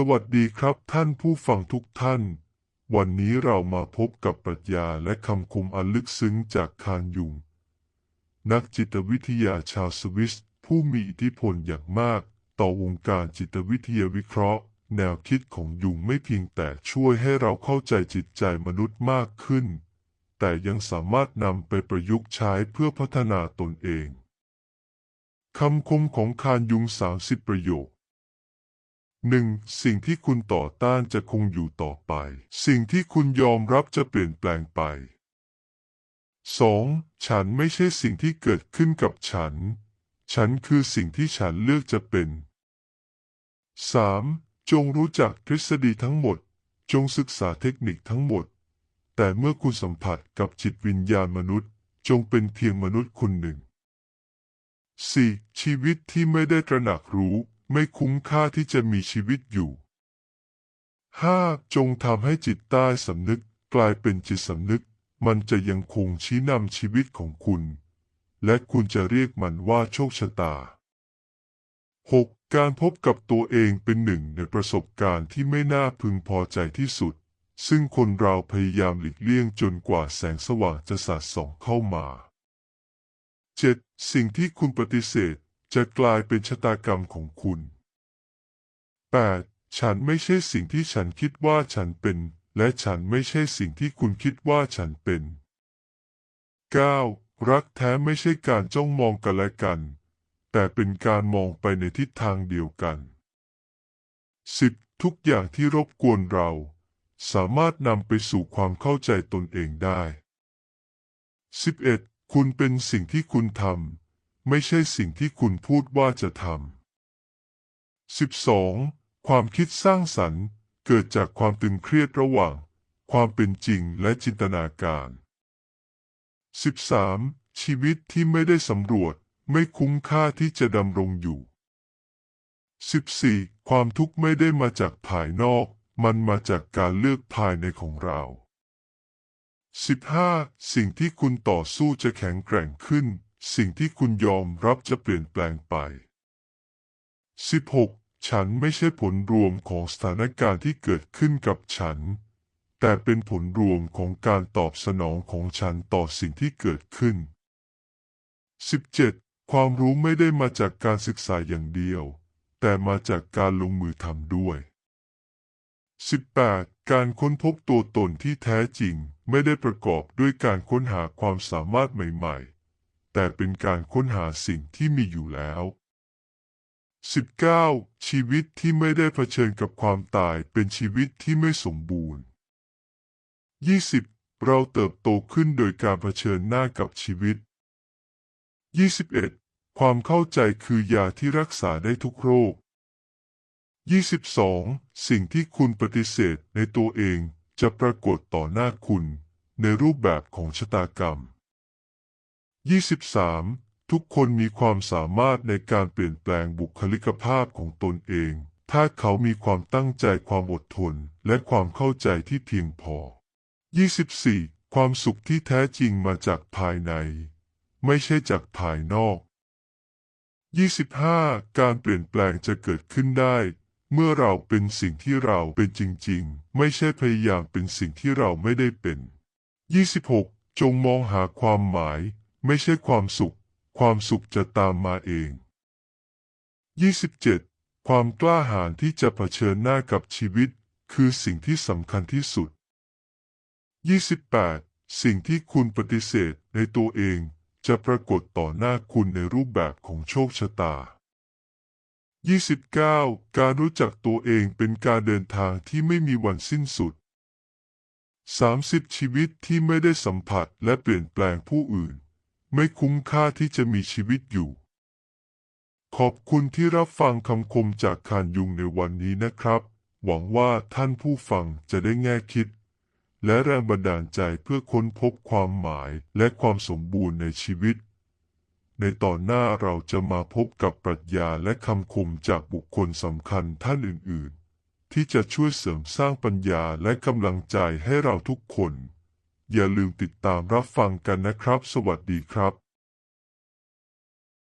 สวัสดีครับท่านผู้ฟังทุกท่าน วันนี้เรามาพบกับปรัชญาและคำคมอันลึกซึ้งจากคารยุง นักจิตวิทยาชาวสวิส ผู้มีอิทธิพลอย่างมาก ต่อวงการจิตวิทยาวิเคราะห์ แนวคิดของยุงไม่เพียงแต่ช่วยให้เราเข้าใจจิตใจมนุษย์มากขึ้น แต่ยังสามารถนำไปประยุกต์ใช้เพื่อพัฒนาตนเองคำคมของคารยุง30ประโยค หนึ่งสิ่งที่คุณต่อต้านจะคงอยู่ต่อไป สิ่งที่คุณยอมรับจะเปลี่ยนแปลงไป 2. ฉันไม่ใช่สิ่งที่เกิดขึ้นกับฉัน ฉันคือสิ่งที่ฉันเลือกจะเป็น 3. จงรู้จักทฤษฎีทั้งหมด จงศึกษาเทคนิคทั้งหมด แต่เมื่อคุณสัมผัสกับจิตวิญญาณมนุษย์ จงเป็นเพียงมนุษย์คนหนึ่ง 4. ชีวิตที่ไม่ได้ตระหนักรู้ ไม่คุ้มค่าที่จะมีชีวิตอยู่ 5. จงทำให้จิตใต้สำนึกกลายเป็นจิตสำนึก มันจะยังคงชี้นำชีวิตของคุณ และคุณจะเรียกมันว่าโชคชะตา 6. การพบกับตัวเองเป็นหนึ่งในประสบการณ์ที่ไม่น่าพึงพอใจที่สุด ซึ่งคนเราพยายามหลีกเลี่ยงจนกว่าแสงสว่างจะสาดส่องเข้ามา 7. สิ่งที่คุณปฏิเสธ จะกลายเป็นชะตากรรมของคุณ 8. ฉันไม่ใช่สิ่งที่ฉันคิดว่าฉันเป็น และฉันไม่ใช่สิ่งที่คุณคิดว่าฉันเป็น 9. รักแท้ไม่ใช่การจ้องมองกันและกัน แต่เป็นการมองไปในทิศทางเดียวกัน 10. ทุกอย่างที่รบกวนเรา สามารถนำไปสู่ความเข้าใจตนเองได้ 11. คุณเป็นสิ่งที่คุณทำ ไม่ใช่สิ่งที่คุณพูดว่าจะทำ 12. ความคิดสร้างสรรค์ เกิดจากความตึงเครียดระหว่าง ความเป็นจริงและจินตนาการ 13. ชีวิตที่ไม่ได้สำรวจไม่คุ้มค่าที่จะดำรงอยู่ 14. ความทุกข์ไม่ได้มาจากภายนอก มันมาจากการเลือกภายในของเรา 15. สิ่งที่คุณต่อสู้จะแข็งแกร่งขึ้น สิ่งที่คุณยอมรับจะเปลี่ยนแปลงไป 16. ฉันไม่ใช่ผลรวมของสถานการณ์ที่เกิดขึ้นกับฉัน แต่เป็นผลรวมของการตอบสนองของฉันต่อสิ่งที่เกิดขึ้น 17. ความรู้ไม่ได้มาจากการศึกษาอย่างเดียว แต่มาจากการลงมือทำด้วย 18. การค้นพบตัวตนที่แท้จริงไม่ได้ประกอบด้วยการค้นหาความสามารถใหม่ ๆ แต่เป็นการค้นหาสิ่งที่มีอยู่แล้ว 19. ชีวิตที่ไม่ได้เผชิญกับความตายเป็นชีวิตที่ไม่สมบูรณ์ 20. เราเติบโตขึ้นโดยการเผชิญหน้ากับชีวิต 21. ความเข้าใจคือยาที่รักษาได้ทุกโรค 22. สิ่งที่คุณปฏิเสธในตัวเองจะปรากฏต่อหน้าคุณในรูปแบบของชะตากรรม 23. ทุกคนมีความสามารถในการเปลี่ยนแปลงบุคลิกภาพของตนเอง ถ้าเขามีความตั้งใจความอดทน และความเข้าใจที่เพียงพอ 24. ความสุขที่แท้จริงมาจากภายใน ไม่ใช่จากภายนอก 25. การเปลี่ยนแปลงจะเกิดขึ้นได้ เมื่อเราเป็นสิ่งที่เราเป็นจริง ๆ ไม่ใช่พยายามเป็นสิ่งที่เราไม่ได้เป็น 26. จงมองหาความหมาย ไม่ใช่ความสุข ความสุขจะตามมาเอง 27. ความกล้าหาญที่จะเผชิญหน้ากับชีวิต คือสิ่งที่สำคัญที่สุด 28. สิ่งที่คุณปฏิเสธในตัวเองจะปรากฏต่อหน้าคุณในรูปแบบของโชคชะตา 29. การรู้จักตัวเองเป็นการเดินทางที่ไม่มีวันสิ้นสุด 30. ชีวิตที่ไม่ได้สัมผัสและเปลี่ยนแปลงผู้อื่น ไม่คุ้มค่าที่จะมีชีวิตอยู่ ขอบคุณที่รับฟังคำคมจากคานยุงในวันนี้นะครับ หวังว่าท่านผู้ฟังจะได้แง่คิด และแรงบันดาลใจเพื่อค้นพบความหมายและความสมบูรณ์ในชีวิต ในตอนหน้าเราจะมาพบกับปรัชญาและคำคมจากบุคคลสำคัญท่านอื่น ๆ ที่จะช่วยเสริมสร้างปัญญาและกำลังใจให้เราทุกคน อย่าลืมติดตามรับฟังกันนะครับ สวัสดีครับ